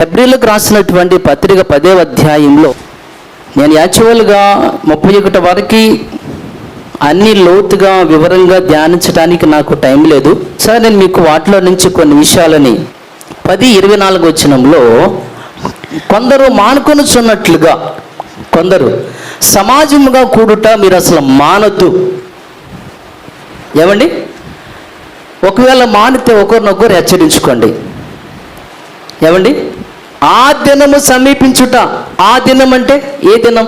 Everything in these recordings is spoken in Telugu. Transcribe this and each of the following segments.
ఫిబ్రిలకు రాసినటువంటి పత్రిక పదే అధ్యాయంలో నేను యాక్చువల్గా ముప్పై ఒకటి వరకు అన్ని లోతుగా వివరంగా ధ్యానించడానికి నాకు టైం లేదు. సార్ నేను మీకు వాటిలో నుంచి కొన్ని విషయాలని పది ఇరవై నాలుగు వచ్చినంలో కొందరు మానుకొనుచున్నట్లుగా కొందరు సమాజముగా కూడుట మీరు అసలు మానొద్దు. ఏమండి? ఒకవేళ మానితే ఒకరినొకరు హెచ్చరించుకోండి. ఏమండి? ఆ దినము సమీపించుట. ఆ దినం అంటే ఏ దినం?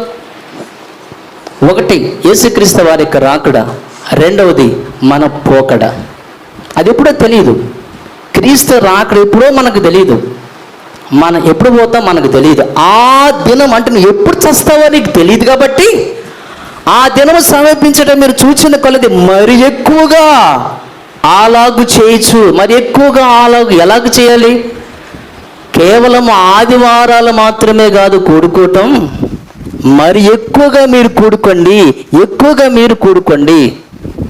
ఒకటి యేసుక్రీస్తు వారి యొక్క రాకడ. రెండవది మన పోకడ. అది ఎప్పుడో తెలియదు క్రీస్తు రాకడ ఎప్పుడో మనకు తెలియదు మన ఎప్పుడు పోతాం మనకు తెలియదు ఆ దినం అంటే నువ్వు ఎప్పుడు చస్తావో నీకు తెలియదు కాబట్టి ఆ దినం సమీపించడం మీరు చూచిన కొలది మరి ఎక్కువగా అలాగు చేయొచ్చు మరి ఎక్కువగా ఆలాగు ఎలాగ చేయాలి? కేవలం ఆదివారాలు మాత్రమే కాదు కూడుకోవటం. మరి ఎక్కువగా మీరు కూడుకోండి ఎక్కువగా మీరు కూడుకోండి.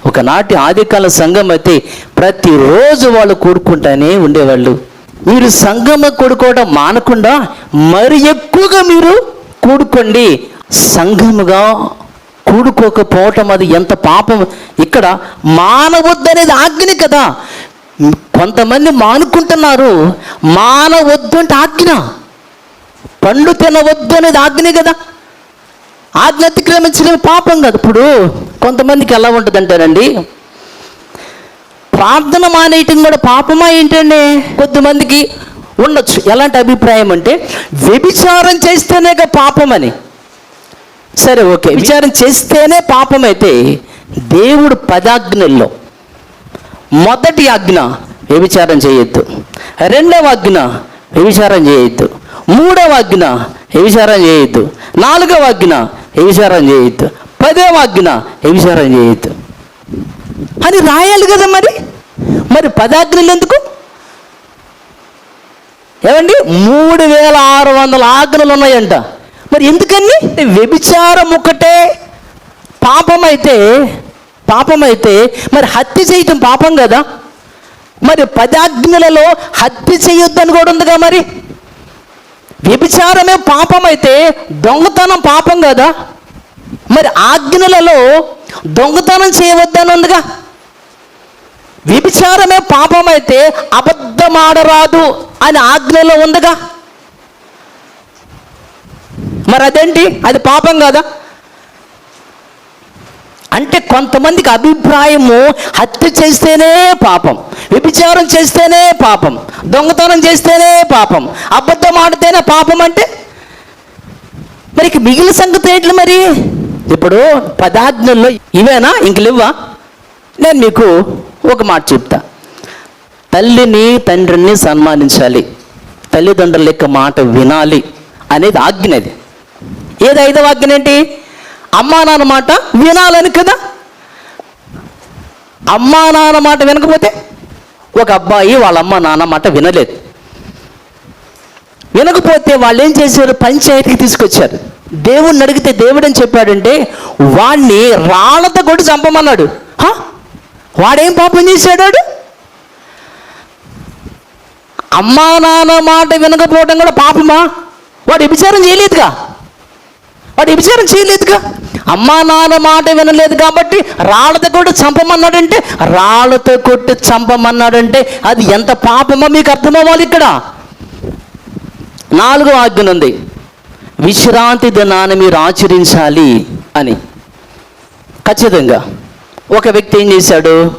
ఒకనాటి ఆదికాల సంఘం అయితే ప్రతిరోజు వాళ్ళు కూడుకుంటానే ఉండేవాళ్ళు. మీరు సంఘమ కూడుకోవడం మానకుండా మరి ఎక్కువగా మీరు కూడుకోండి. సంఘముగా కూడుకోకపోవటం అది ఎంత పాపం. ఇక్కడ మానవద్దనేది ఆజ్ఞని కదా. కొంతమంది మానుకుంటున్నారు మానవద్దు అంటే ఆజ్ఞ. పండు తినవద్దు అనేది ఆజ్ఞ కదా. ఆజ్ఞ అతిక్రమించడం పాపం కాదు. ఇప్పుడు కొంతమందికి ఎలా ఉంటుంది అంటారండి ప్రార్థన మానేయటం కూడా పాపమా ఏంటండి? కొద్దిమందికి ఉండొచ్చు. ఎలాంటి అభిప్రాయం అంటే వ్యభిచారం చేస్తేనే పాపం అని సరే ఓకే. విచారం చేస్తేనే పాపం అయితే దేవుడు పదాజ్ఞల్లో మొదటి ఆజ్ఞ వ్యభిచారం చేయొద్దు. రెండవ ఆజ్ఞ వ్యభిచారం చేయొద్దు. మూడవ ఆజ్ఞ వ్యభిచారం చేయొద్దు. నాలుగవ ఆజ్ఞ వ్యభిచారం చేయొద్దు. పదవ ఆజ్ఞ వ్యభిచారం చేయొద్దు. అని రాయాలి కదా మరి? మరి పదాజ్ఞలు ఎందుకు? ఏమండి? మూడు వేల ఆరు వందల ఆజ్ఞలు ఉన్నాయంట. మరి ఎందుకని? వ్యభిచారం ఒకటే పాపమైతే పాపమైతే మరి హత్య చేయటం పాపం కదా? మరి పదాజ్ఞలలో హత్య చేయొద్దని కూడా ఉందిగా మరి? వ్యభిచారమే పాపమైతే దొంగతనం పాపం కదా? మరి ఆజ్ఞలలో దొంగతనం చేయవద్దని ఉందిగా? వ్యభిచారమే పాపమైతే అబద్ధమాడరాదు అని ఆజ్ఞలో ఉందిగా? మరి అదేంటి? అది పాపం కదా? అంటే కొంతమందికి అభిప్రాయము హత్య చేస్తేనే పాపం వ్యభిచారం చేస్తేనే పాపం దొంగతనం చేస్తేనే పాపం అబద్ధం ఆడితేనే పాపం అంటే? మరి ఇక మిగిలిన సంగతి ఏంటి మరి? ఇప్పుడు పదార్థంలో ఇవేనా? ఇంక లేవా నేను మీకు ఒక మాట చెప్తా. తల్లిని తండ్రిని సన్మానించాలి. తల్లిదండ్రుల యొక్క మాట వినాలి అనేది ఆజ్ఞ అది. ఏది ఐదవ ఆజ్ఞ ఏంటి? అమ్మా నాన్న మాట వినాలని కదా? అమ్మా నాన్న మాట వినకపోతే ఒక అబ్బాయి వాళ్ళ అమ్మ నాన్న మాట వినలేదు. వినకపోతే వాళ్ళు ఏం చేశారు? పంచాయతీకి తీసుకొచ్చారు. దేవుణ్ణి అడిగితే దేవుడు అని చెప్పాడంటే వాణ్ణి రాళ్ళతో కొట్టి చంపమన్నాడు. వాడేం పాపం చేశాడు అమ్మా నాన్న మాట వినకపోవడం కూడా పాపమా? వాడు విచారం చేయలేదుగా? వాడు విచారం చేయలేదుగా. అమ్మా నాన్న మాట వినలేదు కాబట్టి రాళ్ళతో కొట్టి చంపమన్నాడంటే రాళ్ళతో కొట్టి చంపమన్నాడంటే అది ఎంత పాపమో మీకు అర్థమవ్వాలి ఇక్కడ. నాలుగో ఆజ్ఞ ఉంది. విశ్రాంతి దినాన్ని మీరు ఆచరించాలి అని. ఖచ్చితంగా. ఒక వ్యక్తి ఏం చేశాడు?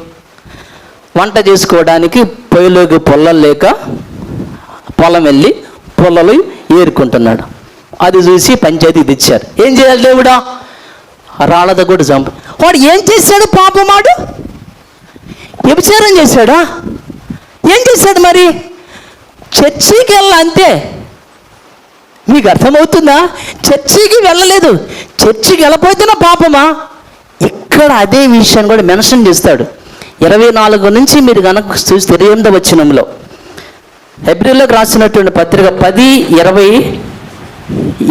వంట చేసుకోవడానికి పొయ్యిలోకి పొల్లలు లేక పొలం వెళ్ళి పొల్లలు ఏరుకుంటున్నాడు. అది చూసి పంచాయతీ తెచ్చారు. ఏం చేయాలి దేవుడా? రాళ్ళతో కూడా చంపు. వాడు ఏం చేశాడు పాపమాడు వ్యభిచారం చేశాడా? ఏం చేశాడు మరి? చర్చికి వెళ్ళ అంతే. మీకు అర్థమవుతుందా? చర్చికి వెళ్ళలేదు. చర్చికి వెళ్ళపోతున్నా పాపమా? ఇక్కడ అదే విషయాన్ని కూడా మెన్షన్ చేస్తాడు. ఇరవై నాలుగు నుంచి మీరు కనుక చూస్తే ఎనిమిది వచ్చినంలో ఏప్రిల్లోకి రాసినటువంటి పత్రిక పది ఇరవై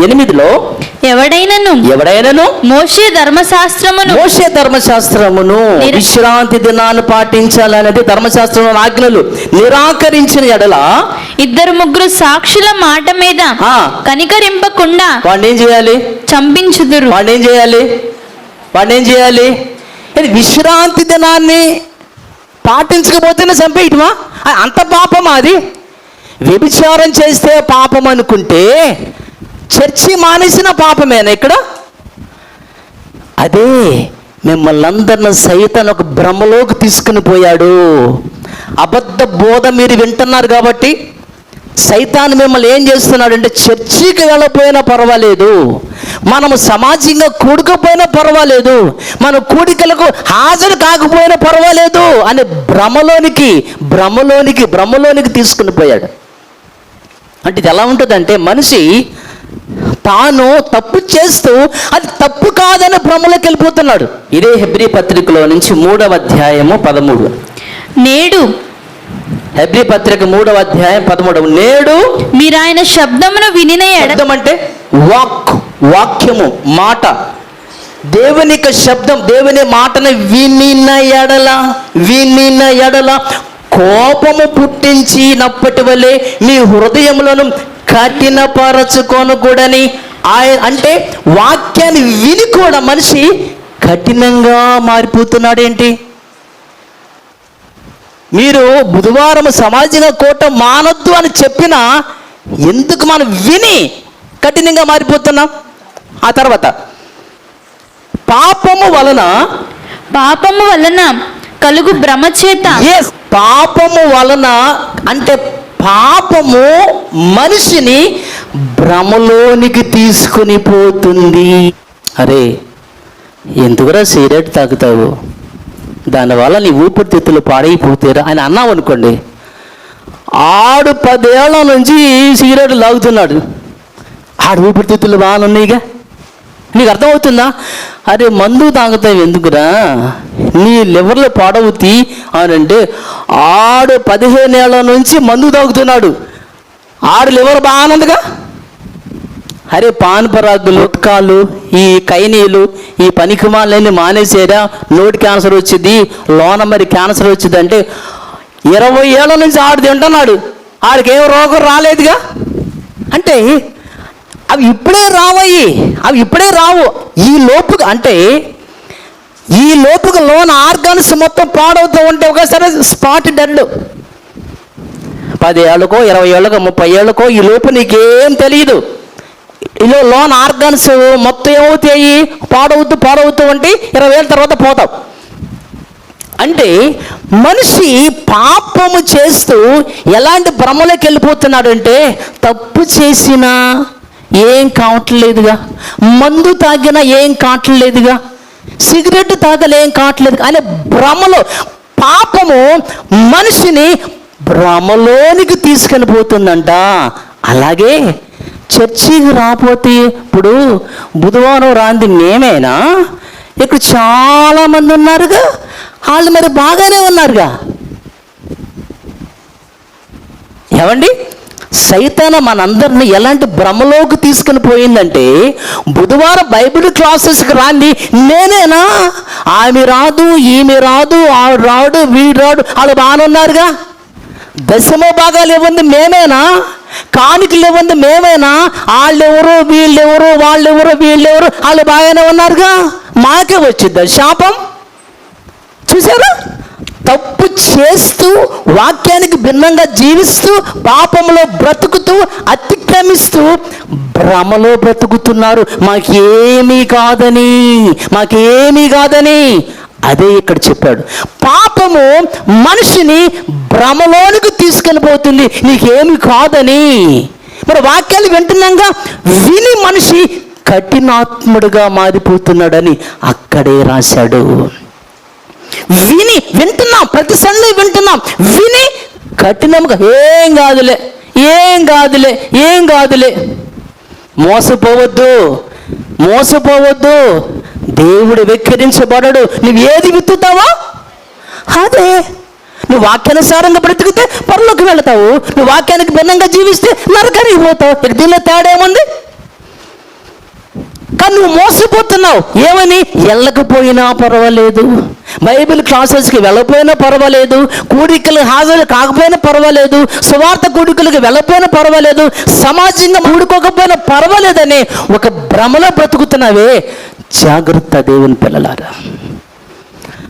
ఎనిమిదిలో ఎవడైనను? ఎవడైనాను? మోషే ధర్మశాస్త్రమును. మోసే ధర్మశాస్త్రమును విశ్రాంతి దినాన్ని పాటించాలనేది ధర్మశాస్త్రం ఆజ్ఞలు. నిరాకరించిన ఎడల ఇద్దరు ముగ్గురు సాక్షుల మాట మీద. కనికరింపకుండా వాడిని ఏం చేయాలి? చంపించుదురు. వాడిని ఏం చేయాలి? వాడిని ఏం చేయాలి? ఇది విశ్రాంతి దినాన్ని పాటించకపోతేనే చంపేయటమా? అంత పాపమా అది? వ్యభిచారం చేస్తే పాపం అనుకుంటే చర్చి మానేసిన పాపమేనా ఇక్కడ? అదే మిమ్మల్ని అందరిని సైతం ఒక భ్రమలోకి తీసుకుని పోయాడు. అబద్ధ బోధ మీరు వింటున్నారు కాబట్టి సైతాన్ని మిమ్మల్ని ఏం చేస్తున్నాడంటే చర్చికి వెళ్ళకపోయినా పర్వాలేదు. మనము సమాజంగా కూడుకపోయినా పర్వాలేదు. మన కూడికలకు హాజరు కాకపోయినా పర్వాలేదు అని భ్రమలోనికి భ్రమలోనికి భ్రమలోనికి తీసుకుని పోయాడు. అంటే ఇది ఎలా ఉంటుందంటే మనిషి తాను తప్పు చేస్తూ అది తప్పు కాదని భ్రమలోకి వెళ్ళిపోతున్నాడు. ఇదే హెబ్రి పత్రికలో నుంచి మూడవ అధ్యాయము పదమూడు. నేడు హెబ్రి పత్రిక మూడవ అధ్యాయం పదమూడవ నేడు మీరు ఆయన శబ్దమును వినిన ఎడ శబ్దం అంటే వాక్ వాక్యము మాట. దేవుని యొక్క శబ్దం దేవుని మాటను వినిన ఎడల వినిన ఎడల కోపము పుట్టించినప్పటి వలె మీ హృదయములను కఠినపరచుకొనకూడని ఆయన అంటే వాక్యాన్ని విని కూడా మనిషి కఠినంగా మారిపోతున్నాడేంటి? మీరు బుధవారం సమాజంగా కోట మానొద్దు అని చెప్పినా ఎందుకు మనం విని కఠినంగా మారిపోతున్నాం? ఆ తర్వాత పాపము వలన పాపము వలన కలుగు భ్రమ చేత. Yes, పాపము వలన అంటే పాపము మనిషిని భ్రమలోనికి తీసుకుని పోతుంది. అరే ఎందుకురా సిగరెట్ తాగుతావు? దానివల్ల నీ ఊపిరితిత్తులు పాడైపోతారా అని అన్నావు అనుకోండి. ఆడు పదేళ్ళ నుంచి సిగరెట్ లాగుతున్నాడు ఆడు ఊపిరితిత్తులు బాగానున్నాయిగా నీకు అర్థమవుతుందా? అరే మందు తాగుతావు ఎందుకురా? నీ లివర్లు పాడవుతి అని అంటే ఆడు పదిహేను ఏళ్ళ నుంచి మందు తాగుతున్నాడు. ఆడు లివర్ బాగానందుగా అరే పాన్ లుట్కాలు ఈ కైనీలు ఈ పనికిమాలన్నీ మానేసేరా? నోటి క్యాన్సర్ వచ్చింది లోన మరి క్యాన్సర్ వచ్చింది అంటే ఇరవై ఏళ్ళ నుంచి ఆడు తింటున్నాడు. ఆడికి ఏం రోగం రాలేదుగా? అంటే అవి ఇప్పుడే రావయ్యి. అవి ఇప్పుడే రావు. ఈ లోపుగా అంటే ఈ లోపుకు లోన్ ఆర్గాన్స్ మొత్తం పాడవుతూ ఉంటే ఒకసారి స్పాట్ డెడ్ పది ఏళ్ళకో ఇరవై ఏళ్ళకో ముప్పై ఏళ్ళకో ఈ లోపు నీకేం తెలియదు ఇలా లోన్ ఆర్గాన్స్ మొత్తం ఏమవుతాయి? పాడవుతూ పాడవుతూ ఉంటే ఇరవై ఏళ్ళ తర్వాత పోతావు. అంటే మనిషి పాపము చేస్తూ ఎలాంటి భ్రమలోకి వెళ్ళిపోతున్నాడు అంటే తప్పు చేసినా ఏం కావట్లేదుగా? మందు తాగినా ఏం కావట్లేదుగా? సిగరెట్ తాగలే ఏం కావట్లేదు అనే భ్రమలో పాపము మనిషిని భ్రమలోనికి తీసుకొని పోతుందంట అలాగే చర్చికి రాపోతే ఇప్పుడు బుధవారం రాంది మేమేనా? ఇక్కడ చాలామంది ఉన్నారుగా. వాళ్ళు మరి బాగానే ఉన్నారుగా. ఏమండి? సైతాన మనందరిని ఎలాంటి భ్రమలోకి తీసుకుని పోయిందంటే బుధవారం బైబిల్ క్లాసెస్కి రాంది నేనేనా? ఆమె రాదు ఈమె రాదు ఆడు రాడు వీడు రాడు వాళ్ళు బాగానే ఉన్నారుగా? దశమ భాగాలు ఇవ్వండి మేమేనా? కానుకలు ఇవ్వండి మేమేనా? వాళ్ళెవరు వీళ్ళెవరు వాళ్ళెవరు వీళ్ళెవరు వాళ్ళు బాగానే ఉన్నారుగా? మాకే వచ్చిద్దా శాపం? చూసారా తప్పు చేస్తూ వాక్యానికి భిన్నంగా జీవిస్తూ పాపంలో బ్రతుకుతూ అతిక్రమిస్తూ భ్రమలో బ్రతుకుతున్నారు. మాకేమీ కాదని మాకేమీ కాదని అదే ఇక్కడ చెప్పాడు. పాపము మనిషిని భ్రమలోనికి తీసుకెళ్ళిపోతుంది. నీకేమి కాదని. మరి వాక్యాలు వింటున్నాగా విని మనిషి కఠినాత్ముడుగా మారిపోతున్నాడని అక్కడే రాశాడు. విని వింట ప్రతి సండే వింటున్నాం. విని కఠినంగా ఏం కాదులే ఏం కాదులే ఏం కాదులే. మోసపోవద్దు మోసపోవద్దు. దేవుడు వెక్కిరించబడడు. నువ్వు ఏది విత్తుతావో అదే. నువ్వు వాక్యానుసారంగా బ్రతికితే పరలోకి వెళతావు. నువ్వు వాక్యానికి భిన్నంగా జీవిస్తే నరకానికి పోతావు. ఇక దీనిలో తేడా ఏముంది? కానీ నువ్వు మోసపోతున్నావు. ఏమని? వెళ్ళకపోయినా పర్వాలేదు. బైబిల్ క్లాసెస్కి వెళ్ళకపోయినా పర్వాలేదు. కూడికలు హాజరు కాకపోయినా పర్వాలేదు. సువార్త కూడికలకు వెళ్ళకపోయినా పర్వాలేదు. సమాజంగా కూడుకోకపోయినా పర్వాలేదని ఒక భ్రమలో బ్రతుకుతున్నావే. జాగ్రత్త దేవుని పిల్లలారా.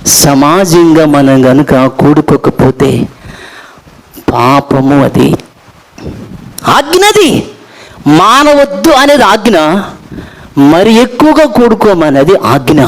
సమాజంగా మనం కనుక కూడుకోకపోతే పాపము అది. ఆజ్ఞది మానవద్దు అనేది ఆజ్ఞ. మరి ఎక్కువగా కూడుకోమనేది ఆజ్ఞ.